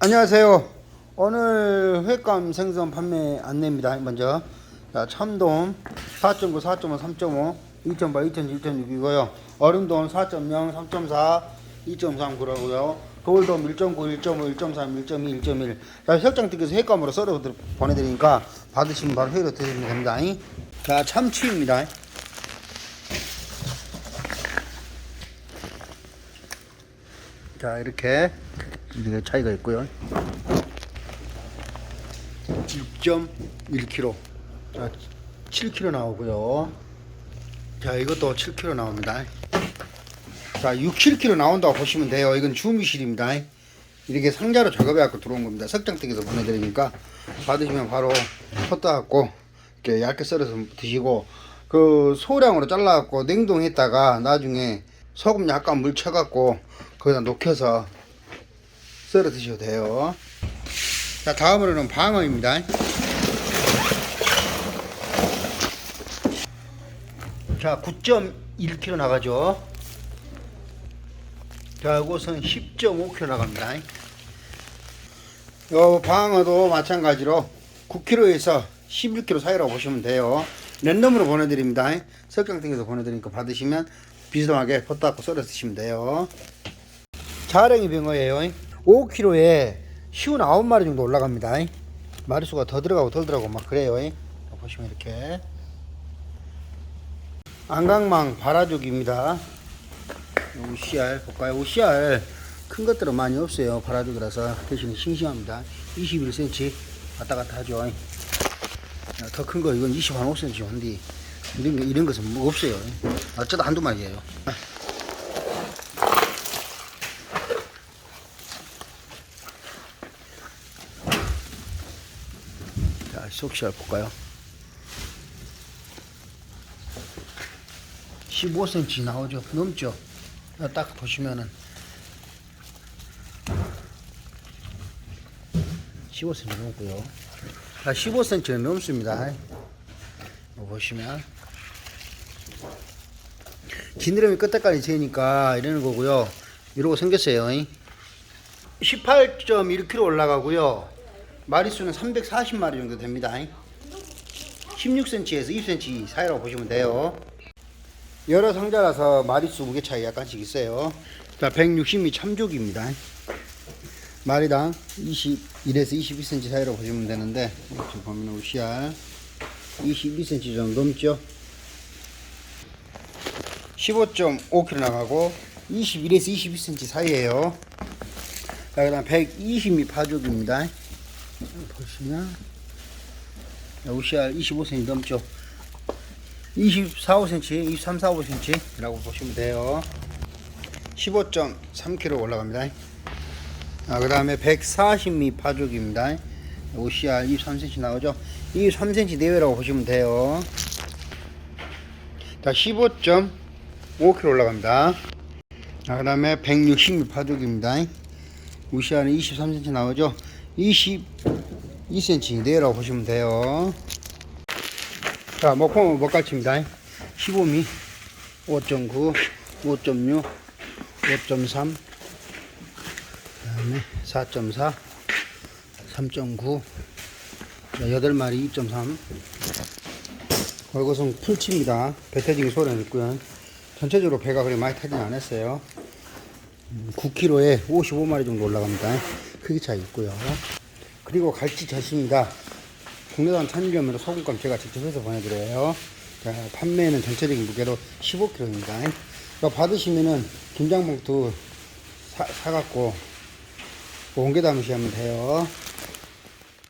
안녕하세요. 오늘 횟감 생선 판매 안내입니다. 먼저 자, 참돔 4.9, 4.5, 3.5, 2.8, 2.7, 2.6이고요. 얼음돔 4.0, 3.4, 2.3 그러고요. 돌돔 1.9, 1.5, 1.3, 1.2, 1.1. 자, 설정 뜯겨서 횟감으로 썰어 드- 보내드리니까 받으시면 바로 회로 드시면 됩니다. 자, 참치입니다. 자, 이렇게 이게 차이가 있고요. 6.1kg. 자, 7kg 나오고요. 자, 이것도 7kg 나옵니다. 자, 6, 7kg 나온다고 보시면 돼요. 이건 주미실입니다. 이렇게 상자로 작업해갖고 들어온 겁니다. 석장댁에서 보내드리니까 받으시면 바로 헛다갖고 이렇게 얇게 썰어서 드시고 그 소량으로 잘라갖고 냉동했다가 나중에 소금 약간 물 쳐갖고 거기다 녹여서 썰어 드셔도 돼요. 자, 다음으로는 방어입니다. 자, 9.1kg 나가죠. 자, 이것은 10.5kg 나갑니다. 요 방어도 마찬가지로 9kg에서 11kg 사이라고 보시면 돼요. 랜덤으로 보내드립니다. 석강등에서 보내드리니까 받으시면 비스듬하게 벗닫고 썰어 드시면 돼요. 자랭이 병어예요. 5kg에 쉬운 9마리 정도 올라갑니다. 마리수가 더 들어가고 덜 들어가고 막 그래요. 보시면 이렇게 안강망 바라죽입니다. 우씨알 볼까요? 우씨알 큰 것들은 많이 없어요. 바라죽이라서 대신 싱싱합니다. 21cm 왔다 갔다 하죠. 더 큰 거 이건 25cm 한디 이런 거 이런 것은 뭐 없어요. 어쩌다 한두 마리예요. 자, 속시알 볼까요? 15cm 나오죠. 넘죠. 자, 딱 보시면은 15cm 넘고요. 자, 15cm는 넘습니다. 보시면 지느러미 끝에까지 재니까 이러는 거고요. 이러고 생겼어요. 18.1kg 올라가고요. 마리수는 340마리 정도 됩니다. 16cm에서 20cm 사이라고 보시면 돼요. 여러 상자라서 마리수 무게 차이 약간씩 있어요. 자, 160미 참조기입니다. 마리당 21에서 22cm 사이라고 보시면 되는데, 지금 보면 우시알 22cm 정도 넘죠. 15.5kg 나가고 21에서 22cm 사이에요. 자, 그 다음 120미 파죽입니다. 보시면 우시알 25cm 넘죠. 24, 5cm, 23, 4, 5cm 라고 보시면 돼요. 15.3kg 올라갑니다. 아, 그 다음에 140미 파죽입니다. OCR 23cm 나오죠. 23cm 내외라고 보시면 돼요. 자, 15.5kg 올라갑니다. 아, 그 다음에 160미 파죽입니다. OCR은 23cm 나오죠. 22cm 내외라고 보시면 돼요. 자, 목포 먹갈치입니다. 15미, 5.9, 5.6, 5.3, 그다음에 4.4, 3.9, 8마리 2.3. 이것은 풀치입니다. 배 터지기 소리는 있고요. 전체적으로 배가 그리 많이 타진 않았어요. 9kg에 55마리 정도 올라갑니다. 크기 차이 있고요. 그리고 갈치 젖입니다. 국내산 참기름으로 소금감 제가 직접 해서 보내드려요. 자, 판매는 전체적인 무게로 15kg입니다. 이거 받으시면은 김장봉투 사, 사갖고 옮겨 담으시면 돼요.